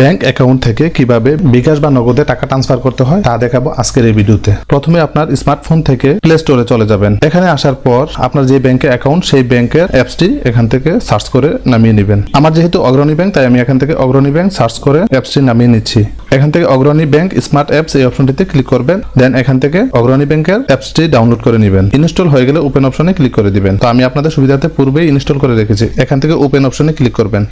Bank account থেকে কীভাবে বিকাশ বা নগদে টাকা ট্রান্সফার করতে হয় তা দেখাবো আজকের এই ভিডিওতে। প্রথমে আপনার স্মার্টফোন থেকে প্লে স্টোরে চলে যাবেন। এখানে আসার পর আপনার যে ব্যাংকে অ্যাকাউন্ট সেই ব্যাংকের অ্যাপসটি এখান থেকে সার্চ করে নামিয়ে নেবেন। আমার যেহেতু অগ্রণী ব্যাংক, তাই আমি এখান থেকে অগ্রণী ব্যাংক সার্চ করে অ্যাপসটি নামিয়ে নিচ্ছি। এখান থেকে অগ্রণী ব্যাংক স্মার্ট অ্যাপস এই অপশনটিতে ক্লিক করবেন দেন এখান থেকে অগ্রণী ব্যাংকের অ্যাপসটি ডাউনলোড করে নেবেন। ইনস্টল হয়ে গেলে ওপেন অপশনে ক্লিক করে দিবেন। তো আমি আপনাদের সুবিধাতে পূর্বেই ইনস্টল করে রেখেছি। এখান থেকে ওপেন অপশনে ক্লিক করবেন।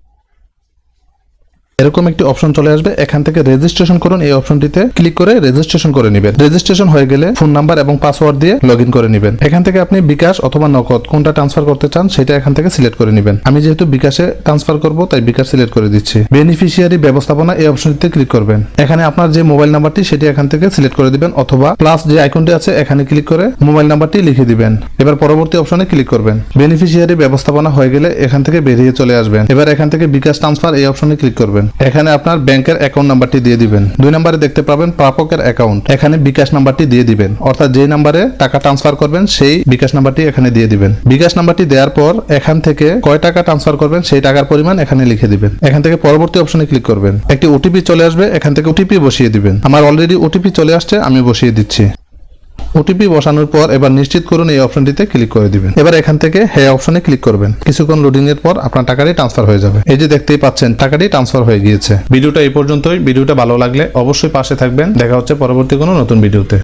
এরকম একটি অপশন চলে আসবে। এখান থেকে রেজিস্ট্রেশন করুন। এই অপশনটিতে ক্লিক করে রেজিস্ট্রেশন করে নেবেন। রেজিস্ট্রেশন হয়ে গেলে ফোন নাম্বার এবং পাসওয়ার্ড দিয়ে লগ করে নেবেন। এখান থেকে আপনি বিকাশ অথবা নগদ কোনটা ট্রান্সফার করতে চান সেটা এখান থেকে সিলেক্ট করে নেবেন। আমি যেহেতু বিকাশে ট্রান্সফার করব, তাই বিকাশ সিলেক্ট করে দিচ্ছি। বেনিফিশিয়ারি ব্যবস্থাপনা এই অপশনটিতে ক্লিক করবেন। এখানে আপনার যে মোবাইল নাম্বারটি সেটি এখান থেকে সিলেক্ট করে দিবেন অথবা প্লাস যে আইকনটি আছে, এখানে ক্লিক করে মোবাইল নাম্বারটি লিখে দিবেন। এবার পরবর্তী অপশনে ক্লিক করবেন। বেনিফিশিয়ারি ব্যবস্থাপনা হয়ে গেলে এখান থেকে বেরিয়ে চলে আসবেন। এবার এখান থেকে বিকাশ ট্রান্সফার এই অপশনে ক্লিক করবেন। এখানে আপনার ব্যাংকের অ্যাকাউন্ট নাম্বারটি দিয়ে দিবেন। দুই নম্বরে দেখতে পাবেন প্রাপকের অ্যাকাউন্ট এখানে বিকাশ নাম্বারটি দিয়ে দিবেন। অর্থাৎ যে নাম্বারে টাকা ট্রান্সফার করবেন, সেই বিকাশ নাম্বারটি এখানে দিয়ে দিবেন। বিকাশ নাম্বারটি দেওয়ার পর এখান থেকে কয় টাকা ট্রান্সফার করবেন, সেই টাকার পরিমাণ এখানে লিখে দিবেন। এখান থেকে পরবর্তী অপশনে ক্লিক করবেন। একটি ওটিপি চলে আসবে, এখান থেকে ওটিপি বসিয়ে দিবেন। আমার অলরেডি ওটিপি চলে আসছে, আমি বসিয়ে দিচ্ছি। ওটিপি বসানোর পর এবার নিশ্চিত করুন এই অপশনটিতে ক্লিক করে দিবেন। এবার এখান থেকে হ্যাঁ অপশনে ক্লিক করবেন। কিছুক্ষণ লোডিং এর পর আপনার টাকাটি ট্রান্সফার হয়ে যাবে। এই যে দেখতেই পাচ্ছেন, টাকাটি ট্রান্সফার হয়ে গিয়েছে। ভিডিওটা এই পর্যন্তই। ভিডিওটা ভালো লাগলে অবশ্যই পাশে থাকবেন। দেখা হচ্ছে পরবর্তী কোনো নতুন ভিডিওতে।